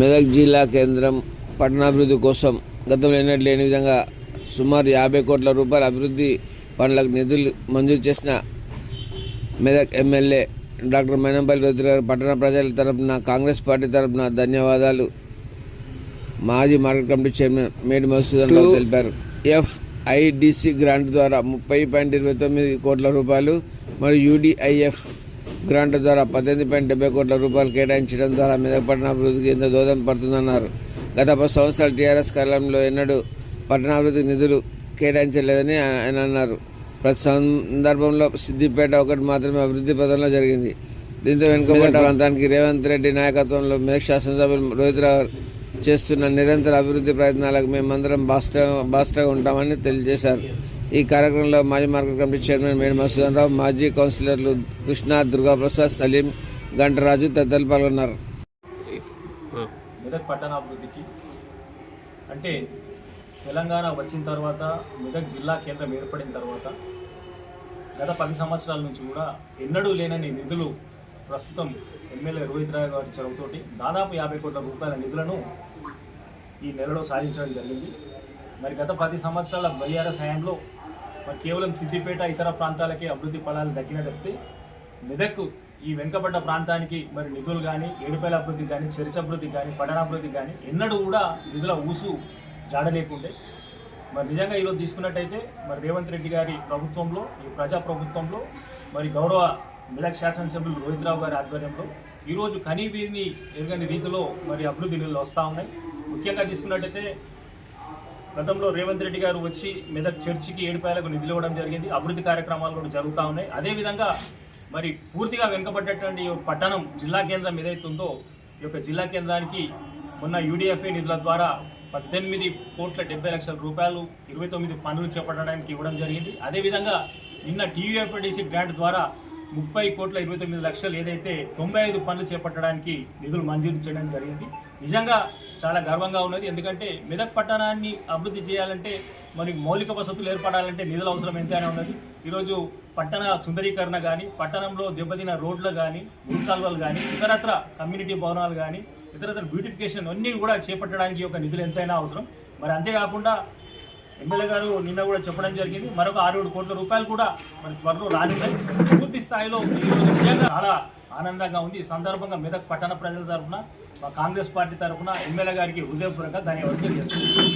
మెదక్ జిల్లా కేంద్రం పట్టణాభివృద్ధి కోసం గతంలో ఎన్నడూ లేని విధంగా సుమారు యాభై కోట్ల రూపాయల అభివృద్ధి పనులకు నిధులు మంజూరు చేసిన మెదక్ ఎమ్మెల్యే డాక్టర్ మైనంపల్లి రుద్ర గారు పట్టణ ప్రజల తరపున కాంగ్రెస్ పార్టీ తరపున ధన్యవాదాలు. మాజీ మార్కెట్ కమిటీ చైర్మన్ మేడి మసూదన్ రావు తెలిపారు. ఎఫ్ఐడిసి గ్రాంట్ ద్వారా ముప్పై పాయింట్ ఇరవై తొమ్మిది కోట్ల రూపాయలు మరియు యూడిఐఎఫ్ గ్రాంట్ ద్వారా పద్దెనిమిది పాయింట్ డెబ్బై కోట్ల రూపాయలు కేటాయించడం ద్వారా మెదక్ పట్టణ అభివృద్ధికి ఎంత దోహదం పడుతుందన్నారు. గత పది సంవత్సరాలు టీఆర్ఎస్ కాలంలో ఎన్నడూ పట్టణాభివృద్ధికి నిధులు కేటాయించలేదని ఆయన అన్నారు. ప్రతి సందర్భంలో సిద్దిపేట ఒకటి మాత్రమే అభివృద్ధి పదంలో జరిగింది. దీంతో వెనుకబడ్డ ప్రాంతానికి రేవంత్ రెడ్డి నాయకత్వంలో మెదక్ శాసనసభ్యులు రోహిత్ రావు చేస్తున్న నిరంతర అభివృద్ధి ప్రయత్నాలకు మేమందరం బాస్ట బాస్టగా ఉంటామని తెలియజేశారు. ఈ కార్యక్రమంలో మాజీ మార్కెట్ కమిటీ చైర్మన్ మేడి మసూదన్ రావు మాజీ కౌన్సిలర్లు కృష్ణ దుర్గాప్రసాద్ సలీం గంటరాజు తదితరులు పాల్గొన్నారు. మెదక్ పట్టణాభివృద్ధికి అంటే తెలంగాణ వచ్చిన తర్వాత మెదక్ జిల్లా కేంద్రం ఏర్పడిన తర్వాత గత పది సంవత్సరాల నుంచి కూడా ఎన్నడూ లేనని నిధులు ప్రస్తుతం ఎమ్మెల్యే రోహిత్ రాయ్ గారి చొరవతోటి దాదాపు యాభై కోట్ల రూపాయల నిధులను ఈ నెలలో సాధించడం జరిగింది. మరి గత పది సంవత్సరాల బలియార హయాంలో మరి కేవలం సిద్దిపేట ఇతర ప్రాంతాలకే అభివృద్ధి ఫలాలు దక్కిన తప్పితే మెదక్ ఈ వెనుకబడ్డ ప్రాంతానికి మరి నిధులు కానీ ఏడుపేల అభివృద్ధి కానీ చరిచ అభివృద్ధి కానీ పట్టణాభివృద్ధి కానీ ఎన్నడూ కూడా నిధుల ఊసు జాడలేకుండే. మరి నిజంగా ఈరోజు తీసుకున్నట్టయితే మరి రేవంత్ రెడ్డి గారి ప్రభుత్వంలో ఈ ప్రజా ప్రభుత్వంలో మరి గౌరవ మెదక్ శాసనసభ్యులు రోహిత్ రావు గారి ఆధ్వర్యంలో ఈరోజు కనీవీని ఎరగని రీతిలో మరి అభివృద్ధి నిధులు వస్తూ ఉన్నాయి. ముఖ్యంగా తీసుకున్నట్టయితే గతంలో రేవంత్ రెడ్డి గారు వచ్చి మెదక్ చర్చికి ఏడుపాయలకు నిధులు ఇవ్వడం జరిగింది. అభివృద్ధి కార్యక్రమాలు కూడా జరుగుతూ ఉన్నాయి. అదేవిధంగా మరి పూర్తిగా వెనుకబడ్డటువంటి పట్టణం జిల్లా కేంద్రం ఏదైతే ఉందో ఈ యొక్క జిల్లా కేంద్రానికి మొన్న యూడిఎఫ్ఏ నిధుల ద్వారా పద్దెనిమిది కోట్ల డెబ్బై లక్షల రూపాయలు ఇరవై తొమ్మిది పనులు చేపట్టడానికి ఇవ్వడం జరిగింది. అదేవిధంగా నిన్న టీయూఎఫ్డిసి గ్రాంట్ ద్వారా ముప్పై కోట్ల ఇరవై తొమ్మిది లక్షలు ఏదైతే తొంభై ఐదు పనులు చేపట్టడానికి నిధులు మంజూరు చేయడం జరిగింది. నిజంగా చాలా గర్వంగా ఉన్నది. ఎందుకంటే మెదక్ పట్టణాన్ని అభివృద్ధి చేయాలంటే మరి మౌలిక వసతులు ఏర్పడాలంటే నిధుల అవసరం ఎంతైనా ఉన్నది. ఈరోజు పట్టణ సుందరీకరణ కానీ పట్టణంలో దెబ్బతిన రోడ్లు కానీ మురికాల్వలు కానీ ఇతరత్ర కమ్యూనిటీ భవనాలు కానీ ఇతరత్ర బ్యూటిఫికేషన్ అన్నీ కూడా చేపట్టడానికి ఒక నిధులు ఎంతైనా అవసరం. మరి అంతేకాకుండా ఎమ్మెల్యే గారు నిన్న కూడా చెప్పడం జరిగింది. మరొక ఆరు ఏడు కోట్ల రూపాయలు కూడా మరి త్వరలో రానున్నాయి. పూర్తి స్థాయిలో నిజంగా చాలా ఆనందంగా ఉంది. ఈ సందర్భంగా మెదక్ పట్టణ ప్రజల తరఫున మా కాంగ్రెస్ పార్టీ తరఫున ఎమ్మెల్యే గారికి హృదయపూర్వకంగా ధన్యవాదాలు తెలియజేస్తున్నాను